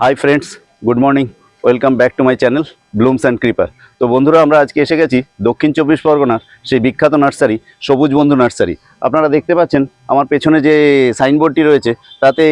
Hi friends good morning welcome back to my channel Blooms and Creeper তো বন্ধুরা, আমরা আজকে এসে গেছি দক্ষিণ চব্বিশ পরগনার সেই বিখ্যাত নার্সারি, সবুজ বন্ধু নার্সারি। আপনারা দেখতে পাচ্ছেন, আমার পেছনে যে সাইনবোর্ডটি রয়েছে, তাতে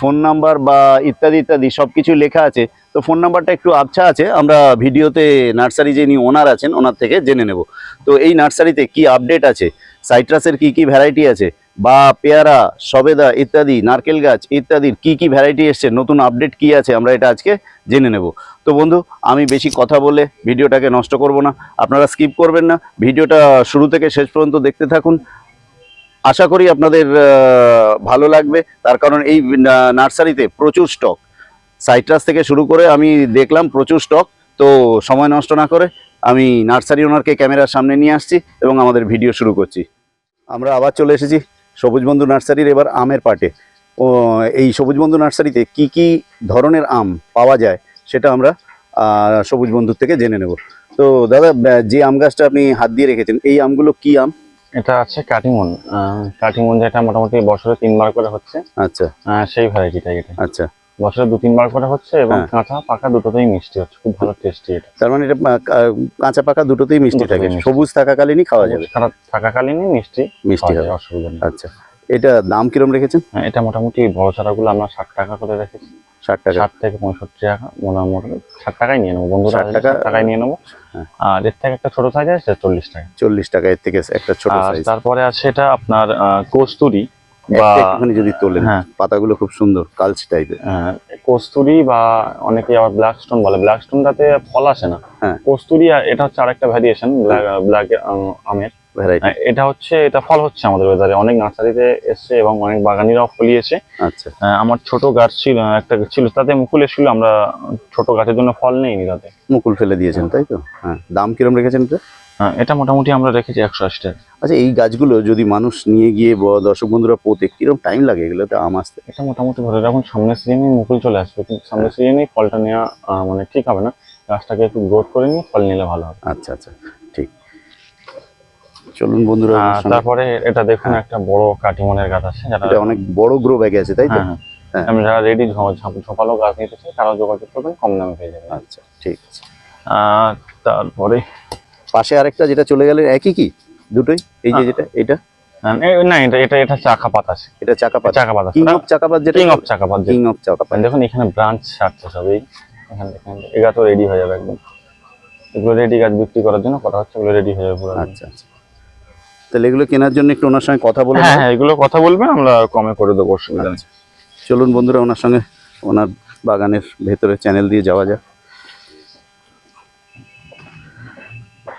ফোন নাম্বার বা ইত্যাদি ইত্যাদি সব কিছু লেখা আছে। তো ফোন নাম্বারটা একটু আবছা আছে, আমরা ভিডিওতে নার্সারি যিনি ওনার আছেন, ওনার থেকে জেনে নেব। তো এই নার্সারিতে কি আপডেট আছে? সাইট্রাসের কি কি ভ্যারাইটি আছে? বা পেয়ারা, সবেদা ইত্যাদি, নারকেল গাছ ইত্যাদির কি কি ভ্যারাইটি এসছে, নতুন আপডেট কি আছে, আমরা এটা আজকে জেনে নেব। তো বন্ধু, আমি বেশি কথা বলে ভিডিওটাকে নষ্ট করব না, আপনারা স্কিপ করবেন না, ভিডিওটা শুরু থেকে শেষ পর্যন্ত দেখতে থাকুন। আশা করি আপনাদের ভালো লাগবে, তার কারণ এই নার্সারিতে প্রচুর স্টক সাইট্রাস থেকে শুরু করে আমি দেখলাম প্রচুর স্টক তো সময় নষ্ট না করে আমি নার্সারি ওনারকে ক্যামেরার সামনে নিয়ে আসছি এবং আমাদের ভিডিও শুরু করছি। আমরা আবার চলে এসেছি। সবুজ বন্ধু নার্সারির এবার আমের পাটে। ও এই সবুজ বন্ধু নার্সারিতে কি কি ধরনের আম পাওয়া যায় সেটা আমরা সবুজ বন্ধুর থেকে জেনে নেব। তো দাদা যে আম গাছটা আপনি হাত দিয়ে রেখেছেন এই আমগুলো কি আম? এটা আছে কাটিমন। কাটিমন যেটা মোটামুটি বছরে তিনবার করে হচ্ছে। আচ্ছা। সেই ভ্যারাইটিটা এটা। আচ্ছা। বছরে দু তিনবার করে হচ্ছে এবং হ্যাঁ। কাঁচা পাকা দুটোতেই মিষ্টি হচ্ছে। খুব ভালো টেস্টি এটা। তার মানে এটা কাঁচা পাকা দুটোতেই মিষ্টি থাকে। সবুজ থাকাকালীনই খাওয়া যাবে। খারাপ থাকাকালীনই মিষ্টি মিষ্টি হবে। অসুবিধা নেই। আচ্ছা। এটা দাম কিরম রেখেছেন? হ্যাঁ, এটা মোটামুটি বড় চারাগুলো আমরা ষাট টাকা করে রেখেছি। ষাট টাকা। ষাট থেকে পঁয়ষট্টি টাকা মোটামুটি। ষাট টাকায় নিয়ে নেব। বন্ধু ষাট টাকা, টাকায় নিয়ে নেব। হ্যাঁ। আর এর থেকে একটা ছোট সাইজ আছে চল্লিশ টাকা। চল্লিশ টাকা এর থেকে একটা ছোট আর সাইজ তারপরে আছে এটা আপনার কস্তুরি। বা একটুখানি যদি তোলেন হ্যাঁ। পাতাগুলো খুব সুন্দর কালচে টাইপের হ্যাঁ, কস্তুরি বা অনেকে আবার ব্ল্যাক স্টোন বলে। ব্ল্যাক স্টোনটাতে ফল আসে না। হ্যাঁ। কস্তুরি এটা হচ্ছে আরেকটা ভ্যারিয়েশন ব্ল্যাক আমের। এটা হচ্ছে এটা ফল হচ্ছে আমাদের ওয়েদারে অনেক নার্সারিতে এসছে এবং অনেক বাগানিরাও ফলিয়েছে। আচ্ছা। আমার ছোট গাছ ছিল একটা ছিল তাতে মুকুল এসেছিল। আমরা ছোট গাছের জন্য ফল নেইনি তাতে। মুকুল ফেলে দিয়েছেন তাই তো? হ্যাঁ দাম কিরম রেখেছেন এটা? এটা মোটামুটি আমরা রেখেছি একশো আশি টাকা। আচ্ছা এই গাছগুলো যদি মানুষ নিয়ে গিয়ে দর্শক বন্ধুরা পোতে কিরম টাইম লাগে এগুলোতে আম আসতে? এটা মোটামুটি ধরে রাখুন সামনের সিজনে মুকুল চলে আসবে কিন্তু সামনের সিজনেই ফলটা নেওয়া মানে ঠিক হবে না। গাছটাকে একটু গ্রোথ করে নিয়ে ফল নিলে ভালো হবে। আচ্ছা আচ্ছা ঠিক। চলুন বন্ধুরা। তারপরে এটা দেখুন একটা বড় কাটিমনের গাছ আছে যারা এটা অনেক বড় গ্রো ব্যাগে আছে তাই তো? হ্যাঁ, হ্যাঁ। হ্যাঁ। আমি যারা রেডি ঝোপালো গাছ নিতে চাই তারাও যোগাযোগ করবেন কম দামে পেয়ে যাবেন। আচ্ছা ঠিক আছে। তারপরে পাশে আরেকটা যেটা চলে গেলে একই কি? দুটোই? এই যে যেটা এটা না এটা এটা এটা চাকা পাত আছে। এটা চাকাপাত। চাকা পাত আছে কিং অফ চাকাপাত যেটা? কিং অফ চাকা পাত কিং অফ চাকাপাত। দেখুন এখানে ব্রাঞ্চ ছাড়ছে সবই। এখানে দেখুন এগা তো রেডি হয়ে যাবে একদম। এগুলো রেডি গাছ বিক্রি করার জন্য করা হচ্ছে এগুলো রেডি হয়ে যাবে পুরো আচ্ছা আচ্ছা। তাহলে এগুলো কেনার জন্য একটু ওনার সঙ্গে কথা হ্যাঁ হ্যাঁ এগুলো কথা বলবেন আমরা কমে করে দেবো অসুবিধা নেই। আচ্ছা। চলুন বন্ধুরা ওনার সঙ্গে ওনার বাগানের ভেতরে চ্যানেল দিয়ে যাওয়া যাক।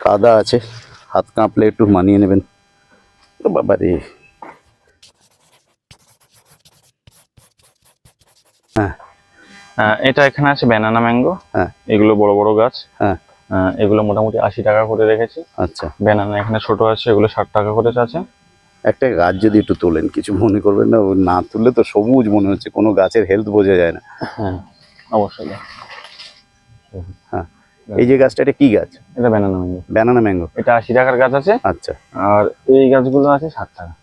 কাদা আছে হাত কাঁপলে একটু মানিয়ে নেবেন। বাবা রে হ্যাঁ। আহ, এটা এখানে আছে ব্যানানা ম্যাঙ্গো হ্যাঁ। এগুলো বড় বড় গাছ। হ্যাঁ। আহ, এগুলো মোটামুটি আশি টাকা করে রেখেছি। আচ্ছা। ব্যানানা এখানে ছোট আছে এগুলো ষাট টাকা করে আছে। একটা গাছ যদি একটু তোলেন কিছু মনে করবেন না না তুললে তো সবুজ মনে হচ্ছে কোনো গাছের হেলথ বোঝা যায় না। হ্যাঁ অবশ্যই। হ্যাঁ। এই যে গাছটা এটা কি গাছ? এটা ব্যানানা ম্যাঙ্গো ব্যানানা ম্যাঙ্গো এটা আশি টাকার গাছ আছে। আচ্ছা। আর এই গাছগুলো আছে ষাট টাকা।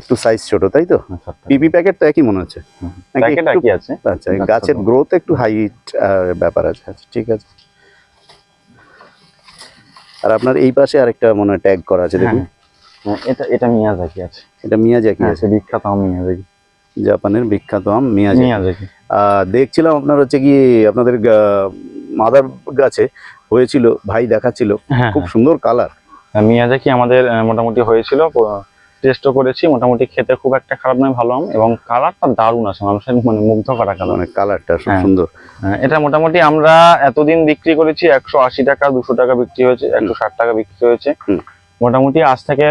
একটু সাইজ ছোট তাই তো? হ্যাঁ, পিপি প্যাকেট তো একই মনে হচ্ছে। প্যাকেট একই আছে। আচ্ছা গাছের গ্রোথ একটু হাইট ব্যাপার আছে। আচ্ছা ঠিক আছে। আর আপনার এই পাশে আরেকটা মনে হয় ট্যাগ করা আছে দেখুন। হ্যাঁ, এটা এটা মিয়াজাকি আছে। এটা মিয়াজাকি হ্যাঁ, আছে। বিখ্যাত আম মিয়াজাকি। জাপানের বিখ্যাত আম মিয়াজাকি। দেখছিলাম আপনার হচ্ছে কি আপনাদের মাদার গাছে হয়েছিল ভাই দেখাচ্ছিল হ্যাঁ খুব সুন্দর কালার হ্যাঁ, মিয়াজাকি আমাদের মোটামুটি হয়েছিল টেস্টও করেছি মোটামুটি খেতে খুব একটা খারাপ নয় ভালো আম এবং কালারটা দারুণ আছে মানুষের মানে মুগ্ধ করা কালার মানে কালারটা খুব হ্যাঁ। সুন্দর। এটা মোটামুটি আমরা এতদিন বিক্রি করেছি একশো আশি টাকা দুশো টাকা বিক্রি হয়েছে একশো ষাট টাকা বিক্রি হয়েছে। মোটামুটি আজ থেকে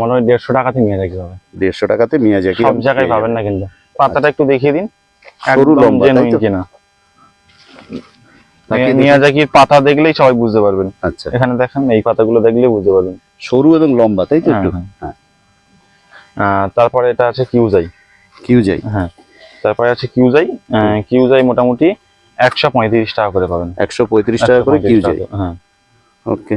মনে হয় দেড়শো টাকাতে মিয়াজাকি হবে। দেড়শো টাকাতে মিয়াজাকি সব জায়গায় পাবেন না কিন্তু। পাতাটা একটু দেখিয়ে দিন একদম তো? কিনা? মিয়াজাকির পাতা দেখলেই সবাই বুঝতে পারবেন। আচ্ছা। এখানে দেখেন এই পাতাগুলো দেখলেই বুঝতে পারবেন। সরু এবং লম্বা তাই তো হ্যাঁ, একটু? হ্যাঁ। হ্যাঁ। তারপরে এটা আছে কিউজাই। কিউ যাই হ্যাঁ। তারপরে আছে কিউজাই। কিউজাই মোটামুটি একশো পঁয়ত্রিশ টাকা করে পাবেন। একশো পঁয়ত্রিশ টাকা করে কিউ 135 যাই টাকা, হ্যাঁ। ওকে।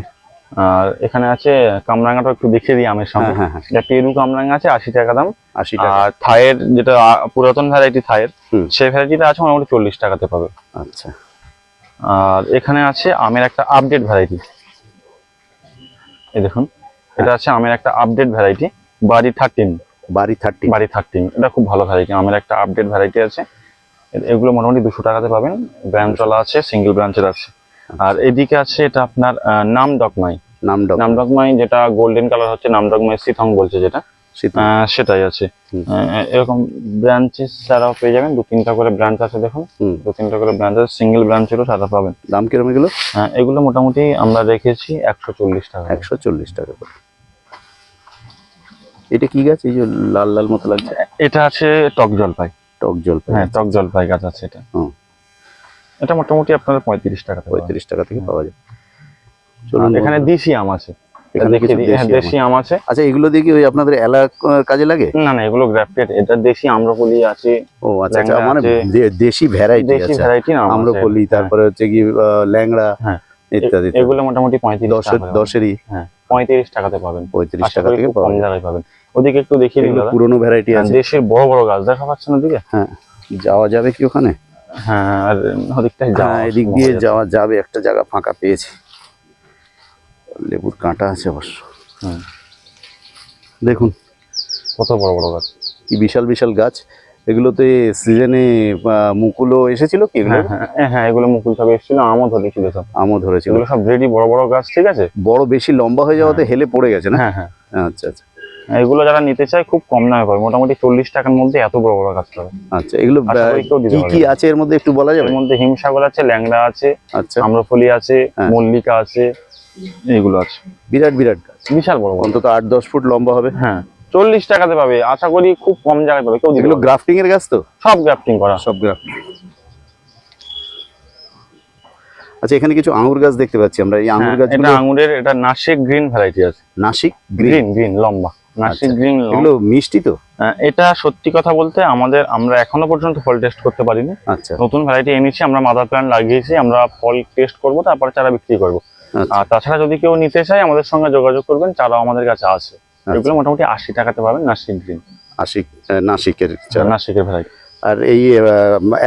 আর এখানে আছে কামরাঙ্গাটা একটু দেখিয়ে দিই আমের হ্যাঁ। এটা পেরু কামরাঙ্গা আছে আশি টাকা দাম। আশি টাকা। আর থায়ের যেটা পুরাতন ভ্যারাইটি থায়ের সেই ভ্যারাইটিটা আছে মোটামুটি চল্লিশ টাকাতে পাবে। আচ্ছা। আর এখানে আছে আমের একটা আপডেট ভ্যারাইটি এই দেখুন এটা আছে আমের একটা update variety BARI thirteen BARI thirty BARI thirteen এটা খুব ভালো ভ্যারাইটি আমের একটা আপডেট ভ্যারাইটি আছে। এগুলো মোটামুটি দুশো টাকাতে পাবেন চলা আছে সিঙ্গেল ব্রাঞ্চের আছে। আর এদিকে আছে এটা আপনার নাম ডকমাই নাম ডকমাই যেটা গোল্ডেন কালার হচ্ছে নাম ডকমাই সিথং বলছে যেটা। সেটাই আছে। এরকম ব্রাঞ্চেস ছাড়াও পেয়ে যাবেন। দু তিনটা করে ব্রাঞ্চ আছে দেখুন। দু তিনটা করে ব্রাঞ্চ আছে। সিঙ্গেল ব্রাঞ্চেরও সাদা পাবেন। দাম কিরম এগুলো? হ্যাঁ এগুলো মোটামুটি আমরা রেখেছি একশো চল্লিশ টাকা একশো চল্লিশ টাকা করে। এটা কি গাছ? এই যে লাল লাল মতো লাগছে। এটা আছে টক জলপাই। টক জলপাই। হ্যাঁ টক জলপাই গাছ আছে এটা। হুম। এটা মোটামুটি আপনার পঁয়ত্রিশ টাকা পঁয়ত্রিশ টাকা থেকে পাওয়া যায়। চলুন এখানে দেশি আম আছে। এখানে কিছু হ্যাঁ, দেশি আম আছে। আচ্ছা এগুলো দিয়ে কি ওই আপনাদের কাজে লাগে? না না এগুলো গ্রাফটেড এটা দেশি আম্রপলি আছে ও আচ্ছা আচ্ছা মানে দেশি ভ্যারাইটি দেশি ভ্যারাইটি আম্রপলি তারপরে হচ্ছে কি ল্যাংড়া হ্যাঁ। ইত্যাদি এগুলো মোটামুটি পঁয়ত্রিশ দশের টাকা দশেরই। হ্যাঁ পঁয়ত্রিশ টাকাতে পাবেন। পঁয়ত্রিশ আশা টাকা থেকে কম পাবেন। ওদিকে একটু দেখিয়ে দিন এগুলো পুরোনো ভ্যারাইটি হ্যাঁ, আছে। দেশের বড় বড় গাছ দেখা পাচ্ছেন ওদিকে? হ্যাঁ যাওয়া যাবে কি ওখানে? হ্যাঁ আর ওদিকটাই যাওয়া হ্যাঁ এদিক দিয়ে যাওয়া যাবে একটা জায়গা ফাঁকা পেয়েছি। লেবুর কাঁটা আছে অবশ্য। হুম, দেখুন। কত বড় বড় গাছ? কি বিশাল বিশাল গাছ। এগুলোতে সিজনে মুকুলও এসেছিল কি এগুলো? হ্যাঁ হ্যাঁ হ্যাঁ এগুলো মুকুল সব এসেছিল আমও ধরেছিল সব। আমও ধরেছিল। এগুলো সব রেডি বড় বড় গাছ ঠিক আছে? বড় বেশি লম্বা হয়ে যাওয়াতে হেলে পড়ে গেছে না? হ্যাঁ হ্যাঁ। আচ্ছা আচ্ছা। এগুলো যারা নিতে চায় খুব কম দামে পাবে মোটামুটি চল্লিশ টাকার মধ্যে এত বড় বড় গাছ পাবে। আচ্ছা এগুলো কি আছে এর মধ্যে একটু বলা যাবে? এর মধ্যে হিমসাগর আছে ল্যাংড়া আছে আচ্ছা। আম্রফলি আছে হ্যাঁ। মল্লিকা আছে এইগুলো আছে। বিরাট বিরাট গাছ। বিশাল বড় বড়। অন্তত আট দশ ফুট লম্বা হবে। হ্যাঁ। চল্লিশ টাকাতে পাবে। আশা করি খুব কম জায়গায় পাবে। কেউ এগুলো গ্রাফটিং এর গাছ তো? সব গ্রাফটিং করা। সব গ্রাফটিং আচ্ছা এখানে কিছু আঙ্গুর গাছ দেখতে পাচ্ছি আমরা। এই আঙ্গুর হ্যাঁ, গাছগুলো এটা আঙুরের এটা নাসিক গ্রিন ভ্যারাইটি আছে। নাসিক গ্রিন গ্রিন লম্বা। নাসিক আচ্ছা। গ্রিন এগুলো মিষ্টি তো? এটা সত্যি কথা বলতে আমাদের আমরা এখনও পর্যন্ত ফল টেস্ট করতে পারিনি। আচ্ছা। নতুন ভ্যারাইটি এনেছি আমরা মাদার প্ল্যান্ট লাগিয়েছি আমরা ফল টেস্ট করব তারপরে চারা বিক্রি করব। আচ্ছা আর তাছাড়া যদি কেউ নিতে চায় আমাদের সঙ্গে যোগাযোগ করবেন চারাও আমাদের কাছে আছে। আচ্ছা। এগুলো মোটামুটি আশি টাকাতে পাবেন নাসিক গ্রিন। আশিক নাসিকের। নাসিকের ভ্যারাইটি। আর এই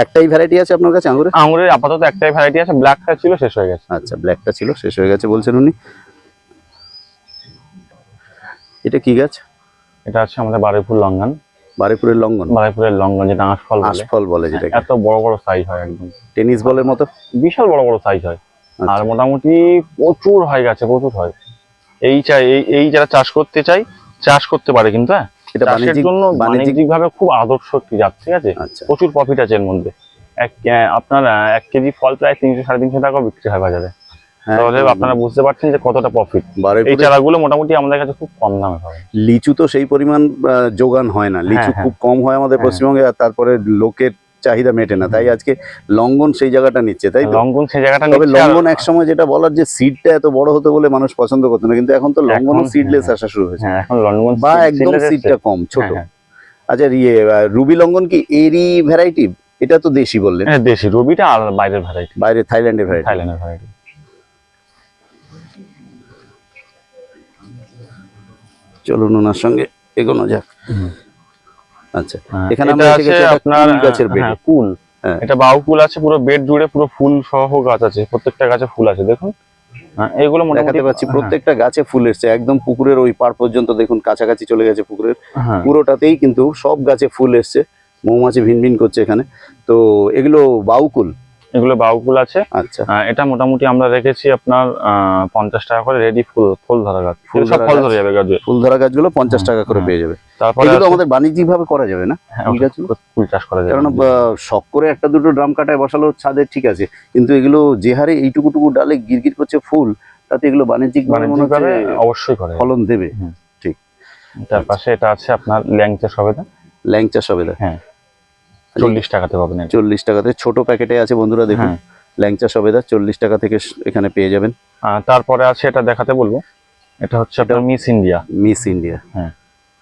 একটাই ভ্যারাইটি আছে আপনার কাছে আঙ্গুরের? আঙুরের আপাতত একটাই ভ্যারাইটি আছে ব্ল্যাকটা ছিল শেষ হয়ে গেছে। আচ্ছা ব্ল্যাকটা ছিল শেষ হয়ে গেছে বলছেন উনি। এটা কি গাছ? এটা আছে আমাদের বারুইপুর লঙ্ঘন বারেপুরের লঙ্ঘন বারুইপুরের লঙ্ঘন যেটা আঁশফল বলে। আশফল বলে যেটা এত বড় বড় সাইজ হয় একদম। টেনিস বলের মতো? বিশাল বড় বড় সাইজ হয়। আচ্ছা। আর মোটামুটি প্রচুর হয় গেছে প্রচুর হয়। এই চাই এই যারা চাষ করতে চাই চাষ করতে পারে কিন্তু হ্যাঁ? এটা চাষের জন্য বাণিজ্যিক বাণিজ্যিক ভাবে খুব আদর্শ একটি জাত ঠিক আছে? আচ্ছা। প্রচুর প্রফিট আছে এর মধ্যে। এক আপনার এক কেজি ফল প্রায় তিনশো সাড়ে তিনশো টাকা বিক্রি হয় বাজারে। হ্যাঁ, তাহলে আপনারা বুঝতে পারছেন যে কতটা প্রফিট এই চারাগুলো মোটামুটি আমাদের কাছে খুব কম দামে পাবে লিচু তো সেই পরিমাণ যোগান হয় না। লিচু হ্যাঁ, খুব কম হয় আমাদের হ্যাঁ। পশ্চিমবঙ্গে তারপরে লোকের চাহিদা মেটে না তাই আজকে লঙ্ঘন সেই জায়গাটা নিচ্ছে তাই লঙ্ঘন সেই জায়গাটা তবে লঙ্ঘন এক সময় যেটা বলার যে সিডটা এত বড় হতো বলে মানুষ পছন্দ করতো না কিন্তু এখন তো লঙ্ঘনও সিডলেস হ্যাঁ। আসা শুরু হয়েছে। হ্যাঁ এখন লঙ্ঘন বা একদম সিডটা কম ছোট। হ্যাঁ, আচ্ছা ইয়ে রুবি লঙ্ঘন কি এরই ভ্যারাইটি এটা তো দেশি বললেন। হ্যাঁ দেশি। রবিটা আর বাইরের ভ্যারাইটি বাইরে থাইল্যান্ডের ভ্যারাইটি থাইল্যান্ডের ভ্যারাইটি চলুন ওনার সঙ্গে এগোনো যাক। আচ্ছা এখানে আমরা এসে গেছি আপনার গাছের বেড হ্যাঁ, কুল হ্যাঁ। এটা বাউ কুল আছে পুরো বেড জুড়ে পুরো ফুল সহ গাছ আছে প্রত্যেকটা গাছে ফুল আছে দেখুন। হ্যাঁ, এগুলো দেখাতে পাচ্ছি প্রত্যেকটা গাছে ফুল এসছে একদম পুকুরের ওই পার পর্যন্ত দেখুন কাছাকাছি চলে গেছে পুকুরের। হ্যাঁ, পুরোটাতেই কিন্তু সব গাছে ফুল এসছে মৌমাছি ভিনভিন করছে এখানে। তো এগুলো বাউকুল এগুলো বাউ কুল আছে। আচ্ছা। এটা মোটামুটি আমরা রেখেছি আপনার আহ, পঞ্চাশ টাকা করে রেডি ফুল ফুল ধরা গাছ ফুল ধরা গাছ। ধরে যাবে গাছে। ফুল ধরা গাছগুলো পঞ্চাশ হ্যাঁ, টাকা করে হ্যাঁ। পেয়ে যাবে। তারপরে এগুলো আমাদের বাণিজ্যিক ভাবে করা যাবে না। হ্যাঁ, ফুল চাষ করা যাবে। কারণ শখ করে একটা দুটো ড্রাম কাটায় বসালো ছাদে ঠিক আছে। কিন্তু এগুলো যে হারে এইটুকুটুকু ডালে গিরগির করছে ফুল তাতে এগুলো বাণিজ্যিক ভাবে মনে অবশ্যই করে। ফলন দেবে। তার পাশে এটা আছে আপনার ল্যাংচা সবেদা ল্যাংচা সবেদা হ্যাঁ। চল্লিশ টাকাতে পাবেন। চল্লিশ টাকাতে ছোট প্যাকেটে আছে বন্ধুরা দেখুন। হ্যাঁ। ল্যাংচা সবেদা চল্লিশ টাকা থেকে এখানে পেয়ে যাবেন। তারপরে আছে এটা দেখাতে বলব। এটা হচ্ছে আপনার মিস ইন্ডিয়া। Miss India.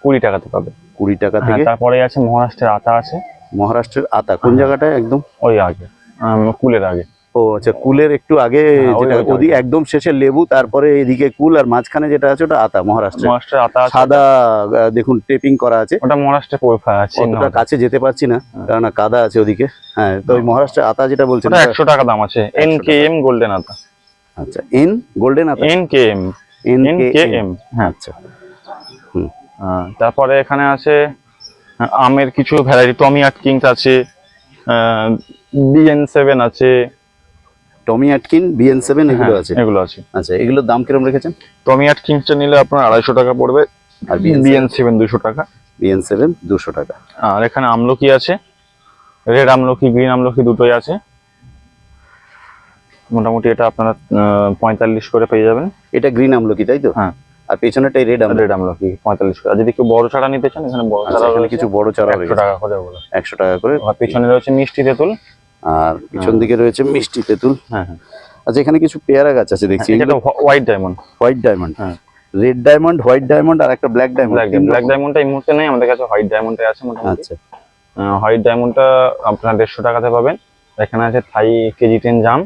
কুড়ি টাকাতে পাবে। কুড়ি টাকা হ্যাঁ, থেকে তারপরে আছে মহারাষ্ট্রের আতা আছে। মহারাষ্ট্রের আতা। কোন হ্যাঁ। জায়গাটায় একদম? ওই আগে। কুলের আগে। ও আচ্ছা কুলের একটু আগে হ্যাঁ, যেটা একদম শেষে লেবু তারপরে এদিকে কুল আর মাঝখানে যেটা আছে ওটা আতা মহারাষ্ট্রে মহারাষ্ট্রের আতা সাদা দেখুন টেপিং করা আছে। ওটা মহারাষ্ট্রে আছে অতটা কাছে যেতে পারছি না হ্যাঁ। কারণ কাদা আছে ওদিকে। হ্যাঁ তো ওই মহারাষ্ট্রের আতা যেটা বলছেন ওটা ওটা- একশো টাকা দাম আছে। এন কে এম গোল্ডেন আতা। আচ্ছা এন গোল্ডেন আতা? N K M N K M হ্যাঁ। আচ্ছা। তারপরে এখানে আছে আমের কিছু ভ্যারাইটি টমি আট কিংস আছে বিএন সেভেন আছে। টমি অ্যাটকিন বিএন সেভেন এগুলো হ্যাঁ, আছে? এগুলো আছে। আচ্ছা এগুলোর দাম কীরকম রেখেছেন? টমি আট কিংসটা নিলে আপনার আড়াইশো টাকা পড়বে আর বিএন সেভেন দুশো টাকা। বিএন সেভেন দুশো টাকা। আর এখানে আমলকি আছে রেড আমলকি গ্রিন আমলকি দুটোই আছে। মোটামুটি এটা আপনারা পঁয়তাল্লিশ করে পেয়ে যাবেন। এটা গ্রিন আমলকি তাই তো? হ্যাঁ। আর পেছনেটাই রেড আমলকি রেড আমলকি পঁয়তাল্লিশ করে। আর যদি কেউ বড় চারা নিতে চান এখানে বড় আচ্ছা চারা এখানে কিছু বড় চারা একশো টাকা করে ওগুলো। একশো টাকা করে। আর পিছনে রয়েছে মিষ্টি তেঁতুল। আর পিছন দিকে রয়েছে মিষ্টি তেঁতুল। হ্যাঁ হ্যাঁ। আচ্ছা এখানে কিছু পেয়ারা গাছ আছে দেখছি। এটা হোয়াইট ডায়মন্ড হোয়াইট ডায়মন্ড হ্যাঁ। রেড ডায়মন্ড হোয়াইট ডায়মন্ড আর একটা ব্ল্যাক ডায়মন্ড ব্ল্যাক ব্ল্যাক ডায়মন্ডটা এই মুহূর্তে নেই আমাদের কাছে হোয়াইট ডায়মন্ডটা আছে মোটামুটি। আচ্ছা। হোয়াইট ডায়মন্ডটা আপনার দেড়শো টাকাতে পাবেন। এখানে আছে থাই কেজি টেন জাম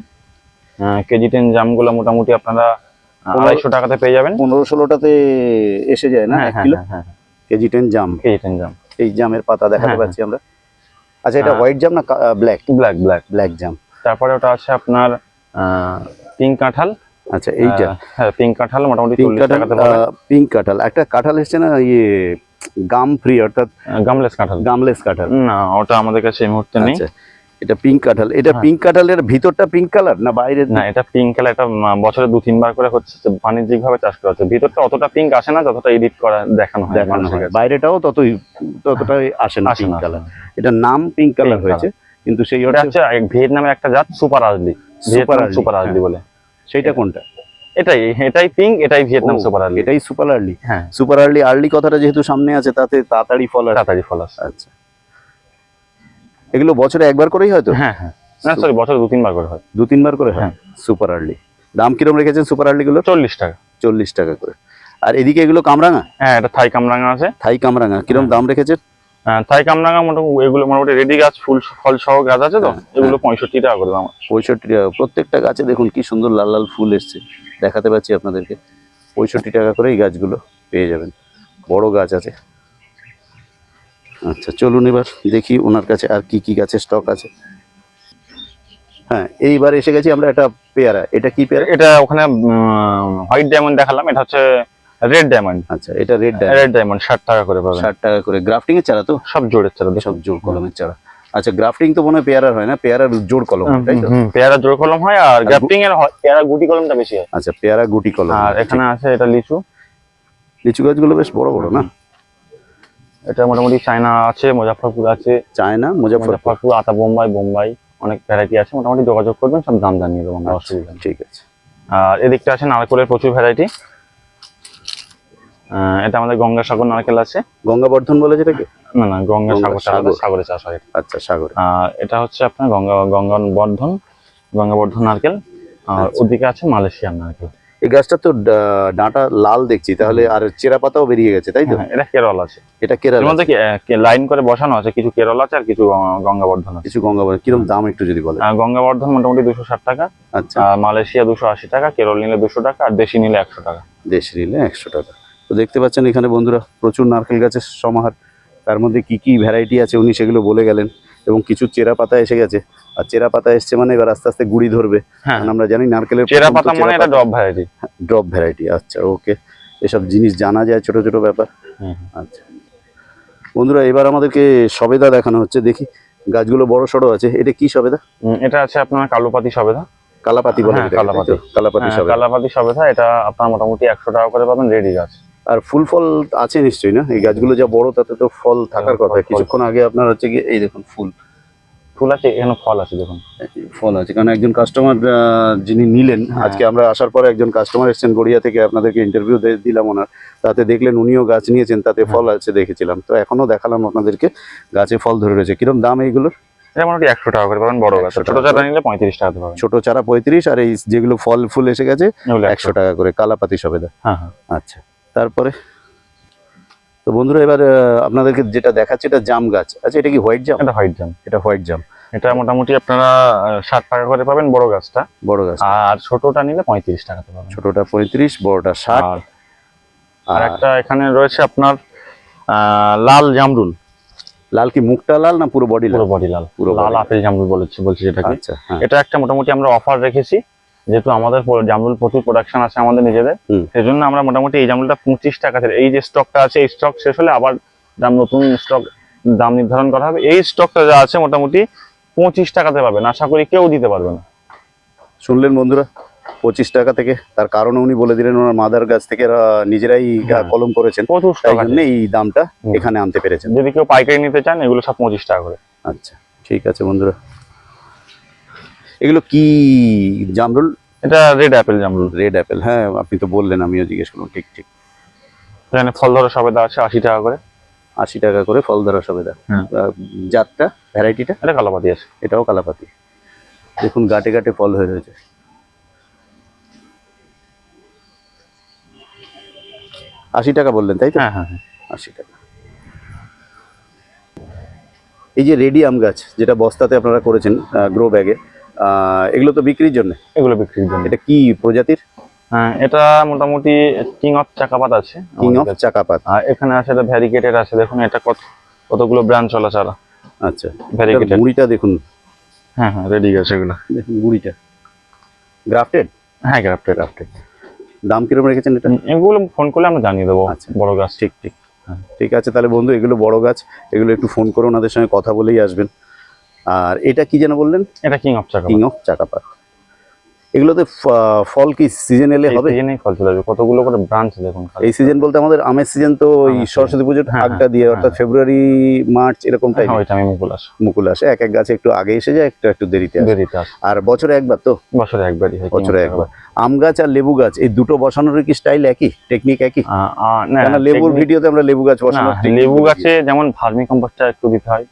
কেজি টেন জামগুলো মোটামুটি আপনারা আড়াইশো টাকাতে পেয়ে যাবেন। পনেরো ষোলোটাতে এসে যায় না হ্যাঁ এক হ্যাঁ কিলো? হ্যাঁ কেজি টেন জাম কেজি টেন জাম এই জামের পাতা দেখাতে হ্যাঁ, পাচ্ছি আমরা। আচ্ছা এটা হ্যাঁ। হোয়াইট জাম না ব্ল্যাক ব্ল্যাক ব্ল্যাক ব্ল্যাক জাম তারপরে ওটা আছে আপনার পিঙ্ক কাঁঠাল। আচ্ছা এইটা। হ্যাঁ পিঙ্ক কাঁঠাল মোটামুটি পিঙ্ক কাঁঠাল টাকাতে পিঙ্ক কাঁঠাল। একটা কাঁঠাল এসছে না ইয়ে গাম ফ্রি অর্থাৎ গামলেস কাঁঠাল। গামলেস কাঁঠাল। না ওটা আমাদের কাছে এই মুহূর্তে নেই। আচ্ছা। এটা পিঙ্ক কাঁঠাল। এটা হ্যাঁ। পিঙ্ক কাঁঠালের ভিতরটা পিঙ্ক কালার না বাইরে না এটা পিঙ্ক কালার এটা বছরে দু তিনবার করে হচ্ছে বাণিজ্যিক ভাবে চাষ করা হচ্ছে। ভিতরটা অতটা পিঙ্ক আসে না যতটা এডিট করা দেখানো হয় দেখানো হয়। বাইরেটাও ততই ততটাই আসে না পিঙ্ক কালার এটা নাম পিঙ্ক কালার হয়েছে কিন্তু সেই হচ্ছে ভিয়েতনামের একটা জাত সুপার early, সুপার আর্লি হ্যাঁ। বলে। সেইটা কোনটা? এটাই এটাই পিঙ্ক এটাই ভিয়েতনাম সুপার আর্লি এটাই সুপার আর্লি হ্যাঁ। সুপার আর্লি আর্লি কথাটা যেহেতু সামনে আছে তাতে তাড়াতাড়ি ফল তাড়াতাড়ি ফল আসে। আচ্ছা। এগুলো বছরে একবার করেই হয়তো হ্যাঁ হ্যাঁ। না সরি বছরে দু তিনবার করে হয়। দু তিনবার করে হ্যাঁ। সুপার আর্লি দাম কিরম রেখেছেন সুপার আর্লি গুলো চল্লিশ টাকা। চল্লিশ টাকা করে। আর এদিকে এগুলো কামরাঙা? হ্যাঁ এটা থাই কামরাঙা আছে। থাই কামরাঙা কিরম হ্যাঁ। দাম রেখেছেন? হ্যাঁ, থাই কামরাঙা মোটামুটি এগুলো মোটামুটি রেডি গাছ ফুল ফল সহ গাছ আছে তো? এগুলো পঁয়ষট্টি টাকা করে দাম পঁয়ষট্টি টাকা। প্রত্যেকটা গাছে দেখুন কি সুন্দর লাল লাল ফুল এসছে। দেখাতে পাচ্ছি আপনাদেরকে। পঁয়ষট্টি টাকা করে এই গাছগুলো পেয়ে যাবেন। বড় গাছ আছে। আচ্ছা চলুন এবার দেখি ওনার কাছে আর কি কি গাছের স্টক আছে। হ্যাঁ এইবার এসে গেছি আমরা একটা পেয়ারা। এটা কি পেয়ারা? এটা ওখানে হোয়াইট ডায়মন্ড দেখালাম। এটা হচ্ছে রেড ডায়মন্ড আচ্ছা এটা রেড রেড ডায়মন্ড ষাট টাকা করে পাবেন। ষাট টাকা করে। গ্রাফটিং এর চারা তো? সব জোরের চারা সব জোর কলমের চারা। আচ্ছা গ্রাফটিং তো মনে হয় পেয়ারার হয় না? পেয়ারার জোর কলম তাই তো? পেয়ারা জোর কলম হয় আর গ্রাফটিং এর হয়- পেয়ারা গুটি কলমটা বেশি হয়। আচ্ছা পেয়ারা গুটি কলম। আর এখানে আছে এটা লিচু। লিচু গাছগুলো বেশ বড় বড় না? এটা মোটামুটি চায়না আছে মুজাফরপুর আছে। চায়না মুজাফর মুজাফরপুর আতা বোম্বাই বোম্বাই অনেক ভ্যারাইটি আছে মোটামুটি যোগাযোগ করবেন সব দাম জানিয়ে দেবো আমরা অসুবিধা ঠিক আছে। আর এদিকটা আছে নারকেলের প্রচুর ভ্যারাইটি এটা আমাদের গঙ্গাসাগর নারকেল আছে। গঙ্গাবর্ধন বলে যেটাকে? না না গঙ্গাসাগর চাষ গঙ্গাসাগর। সাগরে। চাষ হয় আচ্ছা সাগর। আর এটা হচ্ছে আপনার গঙ্গা গঙ্গা বর্ধন গঙ্গাবর্ধন নারকেল। আর আচ্ছা। ওদিকে আছে মালয়েশিয়ার নারকেল। এই গাছটা তো ডাঁটা লাল দেখছি তাহলে আর চেরা পাতাও বেরিয়ে গেছে তাই তো? হ্যাঁ, এটা কেরল আছে। এটা কেরালা মধ্যে কি লাইন করে বসানো আছে? কিছু কেরল আছে আর কিছু গঙ্গাবর্ধন আছে। কিছু গঙ্গাবর্ধন কিরম দাম একটু যদি বলে গঙ্গাবর্ধন মোটামুটি দুশো ষাট টাকা। আচ্ছা। মালয়েশিয়া দুশো আশি টাকা কেরল নিলে দুশো টাকা আর দেশি নিলে একশো টাকা। দেশি নিলে একশো টাকা। তো দেখতে পাচ্ছেন এখানে বন্ধুরা প্রচুর নারকেল গাছের সমাহার। তার মধ্যে কি কি ভ্যারাইটি আছে উনি সেগুলো বলে গেলেন। এবং কিছু চেরা পাতা এসে গেছে। আর চেরা পাতা এসছে মানে এবার আস্তে আস্তে গুড়ি ধরবে। হ্যাঁ। আমরা জানি নারকেলের চেরা পাতা মানে এটা ডব ভ্যারাইটি ড্রপ ভ্যারাইটি আচ্ছা ওকে এসব জিনিস জানা যায় ছোট ছোট ব্যাপার। আচ্ছা। বন্ধুরা এবার আমাদেরকে সবেদা দেখানো হচ্ছে দেখি। গাছগুলো বড় সড়ো আছে এটা কি সবেদা? এটা আছে আপনার কালোপাতি সবেদা। কালাপাতি বলে হ্যাঁ? কালাপাতি। কালাপাতি হ্যাঁ, সবেদা। কালাপাতি সবেদা এটা আপনার মোটামুটি একশো টাকা করে পাবেন রেডি গাছ। আর ফুল ফল আছে নিশ্চয়ই না? এই গাছগুলো যা বড় তাতে তো ফল থাকার হ্যাঁ, কথা। কিছুক্ষণ আগে আপনার হচ্ছে কি এই দেখুন ফুল। ফুল আছে এখানে ফল আছে দেখুন। ফল আছে কারণ একজন কাস্টমার যিনি নিলেন হ্যাঁ। আজকে আমরা আসার পরে একজন কাস্টমার এসেছেন গড়িয়া থেকে আপনাদেরকে ইন্টারভিউ দিলাম ওনার। তাতে দেখলেন উনিও গাছ নিয়েছেন তাতে হ্যাঁ। ফল আছে দেখেছিলাম। তো এখনও দেখালাম আপনাদেরকে গাছে ফল ধরে রয়েছে। কিরম দাম এইগুলোর? মোটামুটি একশো টাকা করে পাবেন বড় গাছ। ছোট চারা নিলে পঁয়ত্রিশ পাবেন। ছোট চারা পঁয়ত্রিশ আর এই যেগুলো ফল ফুল এসে গেছে একশো টাকা করে। কালাপাতি সবেদা। হ্যাঁ হ্যাঁ। আচ্ছা। তারপরে তো বন্ধুরা এবার আপনাদেরকে যেটা দেখাচ্ছে এটা জাম গাছ। আচ্ছা এটা কি হোয়াইট জাম? এটা হোয়াইট জাম এটা হোয়াইট জাম। এটা মোটামুটি আপনারা ষাট টাকা করে পাবেন বড় গাছটা। বড় গাছ। আর ছোটটা নিলে পঁয়ত্রিশ টাকাতে পাবেন। ছোটটা পঁয়ত্রিশ বড়টা ষাট। আর একটা এখানে রয়েছে আপনার লাল জামরুল। লাল কি মুখটা লাল না পুরো বডি লাল? পুরো বডি লাল। পুরো লাল আপেল জামরুল বলেছে বলছি যেটাকে। আচ্ছা হ্যাঁ। এটা একটা মোটামুটি আমরা অফার রেখেছি। যেহেতু আমাদের জামরুল প্রচুর প্রোডাকশন আছে আমাদের নিজেদের। সেই জন্য আমরা মোটামুটি এই জামরুলটা পঁচিশ টাকা থেকে এই যে স্টকটা আছে এই স্টক শেষ হলে আবার দাম নতুন স্টক দাম নির্ধারণ করা হবে। এই স্টকটা যা আছে মোটামুটি পঁচিশ টাকাতে পাবেন আশা করি কেউ দিতে পারবে না। শুনলেন বন্ধুরা পঁচিশ টাকা থেকে তার কারণ উনি বলে দিলেন ওনার মাদার গাছ থেকে নিজেরাই হ্যাঁ। কলম করেছেন প্রচুর তাই জন্য এই দামটা এখানে আনতে পেরেছেন। যদি কেউ পাইকারি নিতে চান এগুলো সব পঁচিশ টাকা করে। আচ্ছা ঠিক আছে বন্ধুরা। এগুলো কি জামরুল? এটা রেড অ্যাপেল জামরুল। রেড অ্যাপেল হ্যাঁ আপনি তো বললেন আমিও জিজ্ঞেস করলাম ঠিক ঠিক। এখানে ফল ধরা সবেদা আছে আশি টাকা করে। আশি টাকা করে ফল ধরা সবেদা হ্যাঁ। জাতটা ভ্যারাইটিটা? এটা কালাপাতি আছে। এটাও কালাপাতি। দেখুন গাটে গাটে ফল হয়ে রয়েছে। আশি টাকা বললেন তাই তো? হ্যাঁ হ্যাঁ হ্যাঁ। আশি টাকা। এই যে রেডি আম গাছ যেটা বস্তাতে আপনারা করেছেন গ্রো ব্যাগে এগুলো তো বিক্রির জন্য? এগুলো বিক্রির জন্য। এটা কি প্রজাতির? হ্যাঁ এটা মোটামুটি কিং অফ চাকাপাত আছে। কিং অফ চাকাপাত আর এখানে আছে এটা ভ্যারিকেটেড আছে। দেখুন এটা কত কতগুলো ব্রাঞ্চ চলা চারা আচ্ছা। ভ্যারিকেটেড গুড়িটা দেখুন। হ্যাঁ হ্যাঁ রেডি আছে এগুলো। দেখুন গুড়িটা গ্রাফটেড হ্যাঁ গ্রাফটেড গ্রাফটেড দাম কীরকম রেখেছেন এটা? এগুলো ফোন করলে আমরা জানিয়ে দেবো আচ্ছা। বড় গাছ। ঠিক ঠিক। ঠিক আছে তাহলে বন্ধু এগুলো বড় গাছ এগুলো একটু ফোন করে ওনাদের সঙ্গে কথা বলেই আসবেন। আর এটা কি যেন বললেন? এটা king of Chakapat king of Chakapat এগুলোতে ফল কি সিজন এলে হবে? সিজনেই ফল চলে যাবে কতগুলো করে ব্রাঞ্চ দেখুন এই সিজন বলতে আমাদের আমের সিজন তো আমের সরস্বতী পুজোর হ্যাঁ, আগটা দিয়ে হ্যাঁ, অর্থাৎ ফেব্রুয়ারি মার্চ এরকম টাইম হ্যাঁ আমি মুকুল আসে মুকুল আসে। এক এক গাছে একটু আগে এসে যায় একটু একটু দেরিতে আসে। দেরিতে আসে। আর বছরে একবার তো? বছরে একবারই হয় বছরে একবার। আম গাছ আর লেবু গাছ এই দুটো বসানোর কি স্টাইল একই? টেকনিক একই? না, লেবুর ভিডিওতে আমরা লেবু গাছ না বসানোর লেবু গাছে যেমন ভার্মি কম্পোস্টটা একটু দিতে হয়।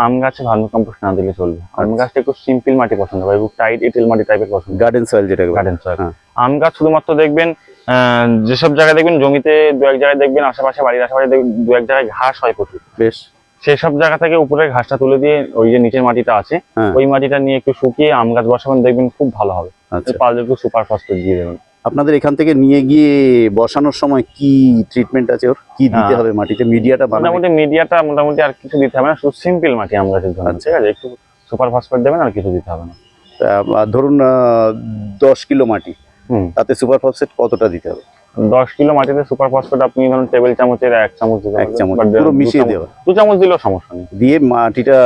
আম গাছে ভার্মি কম্পোস্ট না দিলে চলবে। আম আচ্ছা। গাছটা একটু সিম্পল মাটি পছন্দ করে একটু টাইট এঁটেল মাটি টাইপের পছন্দ। গার্ডেন সয়েল যেটাকে গার্ডেন সয়েল হ্যাঁ। আম গাছ শুধুমাত্র দেখবেন আহ, যেসব জায়গায় দেখবেন জমিতে দু এক জায়গায় দেখবেন আশেপাশে বাড়ির আশেপাশে দু এক জায়গায় ঘাস হয় প্রচুর। বেশ। সেসব জায়গা থেকে উপরের ঘাসটা তুলে দিয়ে ওই যে নিচের মাটিটা আছে হ্যাঁ। ওই মাটিটা নিয়ে একটু শুকিয়ে আম গাছ বসাবেন দেখবেন খুব ভালো হবে। আচ্ছা। পারলে একটু সুপার ফসফেট দিয়ে দেবেন। আপনাদের এখান থেকে নিয়ে গিয়ে বসানোর সময় কি ট্রিটমেন্ট আছে ওর? কি দিতে হ্যাঁ। হবে মাটিতে? মিডিয়াটা মোটামুটি মিডিয়াটা মোটামুটি আর কিছু দিতে হবে না শুধু সিম্পল মাটি আম গাছের জন্য আচ্ছা। ঠিক আছে? একটু সুপার ফসফেট দেবেন আর কিছু দিতে হবে না। ধরুন দশ কিলো মাটি তাতে সুপার ফসফেট কতটা দিতে হবে? দশ কিলো মাটিতে সুপার ফসফেট আপনি ধরুন টেবিল চামচের এক চামচ এক চামচ পুরো মিশিয়ে দেওয়া। দু চামচ দিলেও সমস্যা নেই। দিয়ে মাটিটা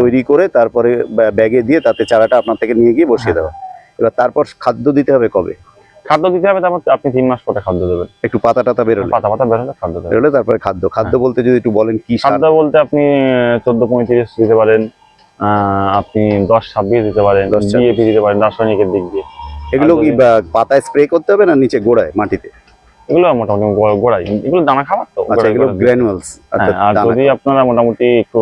তৈরি করে তারপরে ব্যাগে দিয়ে তাতে চারাটা আপনার থেকে নিয়ে গিয়ে বসিয়ে হ্যাঁ। দেওয়া। এবার তারপর খাদ্য দিতে হবে কবে? খাদ্য দিতে হবে তারপর আপনি তিন মাস পরে খাদ্য দেবেন। একটু পাতা টাতা বেরোলে পাতা পাতা বের হলে খাদ্য বেরোলে তারপরে খাদ্য। খাদ্য বলতে যদি একটু বলেন কি খাদ্য বলতে আপনি চোদ্দ পঁয়ত্রিশ দিতে পারেন আপনি দশ ছাব্বিশ দিতে পারেন 10, 26 ডিএপি দিতে পারেন রাসায়নিকের দিক দিয়ে। এগুলো কি পাতায় স্প্রে করতে হবে না নিচে গোড়ায় মাটিতে? এগুলো মোটামুটি গোড়াই এগুলো দানা খাবার তো আচ্ছা এগুলো গ্র্যানুয়ালস হ্যাঁ, আর যদি আপনারা মোটামুটি একটু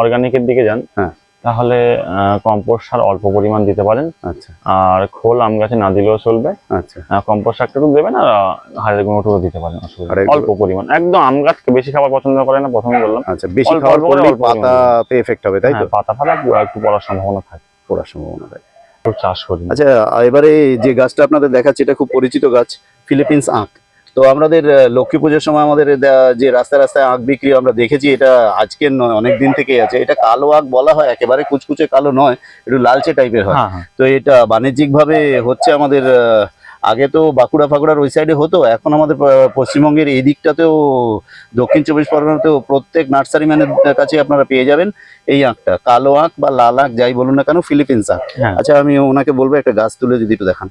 অর্গানিকের দিকে যান হ্যাঁ। তাহলে কম্পোস্ট সার অল্প পরিমাণ দিতে পারেন। আচ্ছা। আর খোল আম গাছে না দিলেও চলবে। আচ্ছা। কম্পোস্ট সারটা একটু দেবেন আর হাড়ের গুঁড়োটুকু দিতে পারেন অল্প পরিমাণ। একদম আম গাছ বেশি খাবার পছন্দ করে না প্রথমে বললাম। আচ্ছা বেশি অল্প খাওয়ার অল্প করে পরে অল্প পরিমাণে। পাতাতে এফেক্ট হবে তাই তো? হ্যাঁ, পাতা ফাতা একটু- পড়ার সম্ভাবনা থাকে। পড়ার সম্ভাবনা থাকে। চাষ করি। আচ্ছা এবারে যে গাছটা আপনাদের দেখাচ্ছে এটা খুব পরিচিত গাছ ফিলিপিন্স আখ। তো আমাদের লক্ষ্মী পুজোর সময় আমাদের যে রাস্তায় রাস্তায় আখ বিক্রি আমরা দেখেছি এটা আজকের নয় অনেক দিন থেকেই আছে। এটা কালো আঁক বলা হয় একেবারে কুচকুচে কালো নয় একটু লালচে টাইপের হয়। হ্যাঁ হ্যাঁ। তো এটা বাণিজ্যিক ভাবে হচ্ছে আমাদের আগে তো বাঁকুড়া ফাঁকুড়ার ওই সাইডে হতো এখন আমাদের পশ্চিমবঙ্গের এই দিকটাতেও দক্ষিণ চব্বিশ পরগনাতেও প্রত্যেক নার্সারি ম্যানের কাছে আপনারা পেয়ে যাবেন এই আঁকটা কালো আঁক বা লাল আঁক যাই বলুন না কেন ফিলিপিন্স আঁক হ্যাঁ। আচ্ছা আমি ওনাকে বলব একটা গাছ তুলে যদি একটু দেখুন।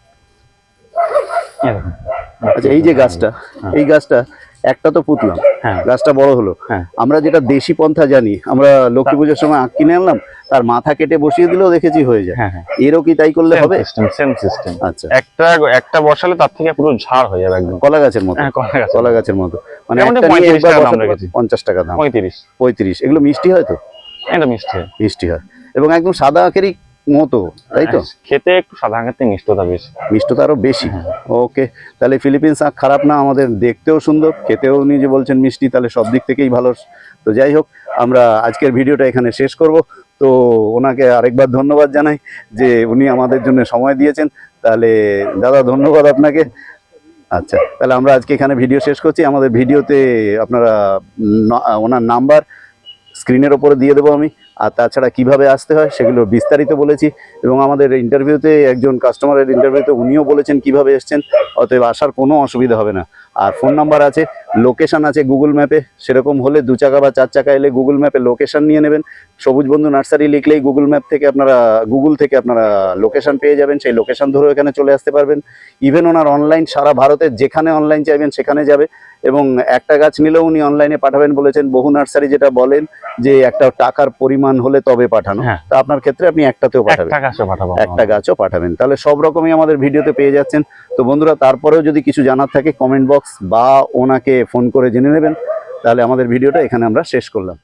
আচ্ছা এই যে গাছটা এই গাছটা একটা তো পুতলাম হ্যাঁ গাছটা বড় হলো। হ্যাঁ। আমরা যেটা দেশি পন্থা জানি আমরা লক্ষ্মী পুজোর সময় আঁক কিনে আনলাম তার মাথা কেটে বসিয়ে দিলেও দেখেছি হয়ে যায়। হ্যাঁ হ্যাঁ। এরও কি তাই করলে হবে? সেম সিস্টেম আচ্ছা। একটা একটা বসালে তার থেকে পুরো ঝাড় হয়ে যাবে একদম। কলা গাছের মতো। হ্যাঁ কলা গাছের মতো। মানে একটা নিয়ে একবার বসাতে পারো, রেখেছি। পঞ্চাশ টাকা দাম। পঁয়ত্রিশ। পঁয়ত্রিশ। এগুলো মিষ্টি হয় তো? এটা মিষ্টি হয়। মিষ্টি হয়। এবং একদম সাদা আখেরই মতো তাই তো? খেতে একটু সাদা আঙের মিষ্টতা বেশি। মিষ্টতা আরও বেশি? হ্যাঁ। ওকে তাহলে ফিলিপিন্স আখ খারাপ না আমাদের দেখতেও সুন্দর খেতেও উনি যে বলছেন মিষ্টি তাহলে সব দিক থেকেই ভালো। তো যাই হোক আমরা আজকের ভিডিওটা এখানে শেষ করব। তো ওনাকে আরেকবার ধন্যবাদ জানাই যে উনি আমাদের জন্য সময় দিয়েছেন। তাহলে দাদা ধন্যবাদ আপনাকে। আচ্ছা তাহলে আমরা আজকে এখানে ভিডিও শেষ করছি। আমাদের ভিডিওতে আপনারা ওনার নাম্বার স্ক্রিনের ওপরে দিয়ে দেবো আমি। আর তাছাড়া কীভাবে আসতে হয় সেগুলো বিস্তারিত বলেছি এবং আমাদের ইন্টারভিউতে একজন কাস্টমারের ইন্টারভিউতে উনিও বলেছেন কীভাবে এসছেন, অতএব আসার কোনো অসুবিধা হবে না। আর ফোন নাম্বার আছে লোকেশান আছে গুগল ম্যাপে সেরকম হলে দু চাকা বা চার চাকা এলে গুগল ম্যাপে লোকেশান নিয়ে নেবেন। সবুজ বন্ধু নার্সারি লিখলেই গুগল ম্যাপ থেকে আপনারা গুগল থেকে আপনারা লোকেশন পেয়ে যাবেন। সেই লোকেশন ধরেও এখানে চলে আসতে পারবেন। ইভেন ওনার অনলাইন সারা ভারতের যেখানে অনলাইন চাইবেন সেখানে যাবে। এবং একটা গাছ নিলেও উনি অনলাইনে পাঠাবেন বলেছেন বহু নার্সারি যেটা বলেন যে একটা টাকার পরিমাণ হলে তবে পাঠানো। হ্যাঁ। তা আপনার ক্ষেত্রে আপনি একটাতেও পাঠাবেন। একটা একটা গাছও পাঠাবেন। তাহলে সব রকমই আমাদের ভিডিওতে পেয়ে যাচ্ছেন। তো বন্ধুরা তারপরেও যদি কিছু জানার থাকে কমেন্ট বক্স বা ওনাকে ফোন করে জেনে নেবেন তাহলে আমাদের ভিডিওটা এখানে আমরা শেষ করলাম।